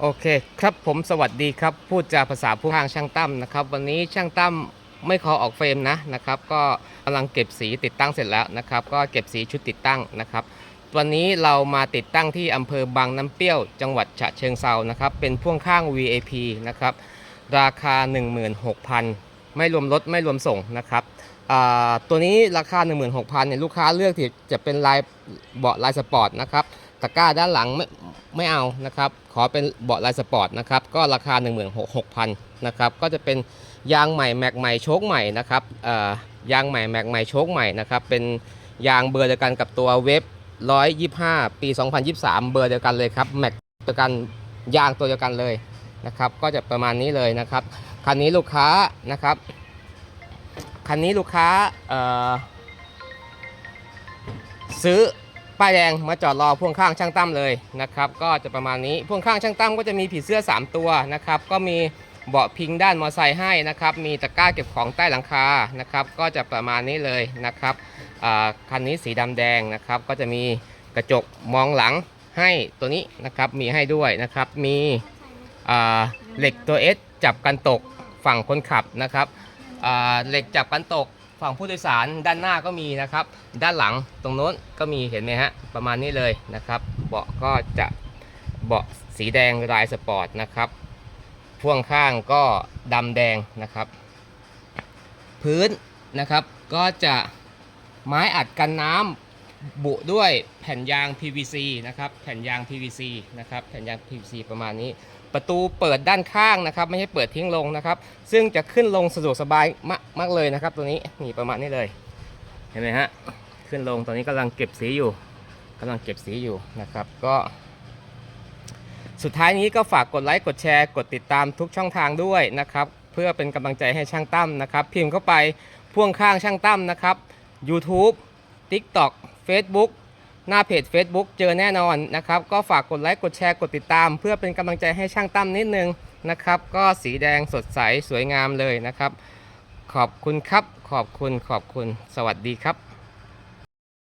โอเคครับผมสวัสดีครับ พูดจาภาษาผู้ทางช่างตั้มนะครับ วันนี้ช่างตั้มไม่ขอออกเฟรมนะนะครับ ก็กำลังเก็บสีติดตั้งเสร็จแล้วนะครับ ก็เก็บสีชุดติดตั้งนะครับ วันนี้เรามาติดตั้งที่อำเภอบางน้ำเปรี้ยว จังหวัดฉะเชิงเซานะครับ เป็นพ่วงข้าง VAP นะครับราคา 16,000 ไม่รวมรถไม่รวมส่งนะครับตัวนี้ราคา 16,000เนี่ยลูกค้าเลือกที่จะเป็นลายเบาะลายสปอร์ตนะครับ ตะกร้าด้านหลังไม่ไม่เอานะครับ ขอเป็นเบาะลายสปอร์ตนะครับ ก็ราคา 16,000นะครับ ก็จะเป็นยางใหม่แม็กใหม่โชคใหม่นะครับเอ่อยางใหม่แม็กใหม่โชคใหม่นะครับ เป็นยางเบอร์เดียวกันกับตัวเว็บ 125 ปี 2023 เบอร์เดียวกันเลยครับแม็กเดียวกันยางตัวเดียวกันเลยนะครับ ก็จะประมาณนี้เลยนะครับ คันนี้ลูกค้านะครับ คันนี้ลูกค้าเอ่อซื้อ ป้ายแดงมาจอดรอพ่วงข้างช่างตั้มเลยนะครับก็จะประมาณนี้พ่วงข้างช่างตั้มก็จะมีผีเสื้อ 3 ตัวนะครับก็มีเบาะพิงด้านมอไซค์ให้นะครับมีตะกร้าเก็บของใต้หลังคานะครับก็จะประมาณนี้เลยนะครับคันนี้สีดำแดงนะครับก็จะมีกระจกมองหลังให้ตัวนี้นะครับมีให้ด้วยนะครับมีเหล็กตัว S จับกันตกฝั่งคนขับนะครับเหล็กจับกันตก ฝั่งผู้โดยสารด้านหน้าก็มีนะครับ ด้านหลังตรงโน้นก็มีเห็นไหมฮะประมาณนี้เลยนะครับ เบาะก็จะเบาะสีแดงลายสปอร์ตนะครับพ่วงข้างก็ดำแดงนะครับ พื้นนะครับก็จะไม้อัดกันน้ำ บุด้วยแผ่นยาง PVC นะครับ แผ่นยาง PVC นะครับ แผ่นยาง PVC ประมาณนี้ ประตูเปิดด้านข้างนะครับ ไม่ใช่เปิดทิ้งลงนะครับ ซึ่งจะขึ้นลงสะดวกสบายมากมากเลยนะครับ ตัวนี้นี่ประมาณนี้เลย เห็นไหมฮะ ขึ้นลงตอนนี้กำลังเก็บสีอยู่กำลังเก็บสีอยู่นะครับ ก็ สุดท้ายนี้ก็ฝากกดไลค์ กดแชร์ กดติดตามทุกช่องทางด้วยนะครับ เพื่อเป็นกำลังใจให้ช่างตั้มนะครับ พิมพ์เข้าไปพ่วงข้างช่างตั้มนะครับ YouTube TikTok Facebook หน้าเพจ Facebook เจอแน่นอนนะครับ ก็ฝากกดไลค์กดแชร์กดติดตาม เพื่อเป็นกำลังใจให้ช่างตั้มนิดนึงนะครับ ก็สีแดงสดใสสวยงามเลยนะครับ ขอบคุณครับ ขอบคุณขอบคุณสวัสดีครับ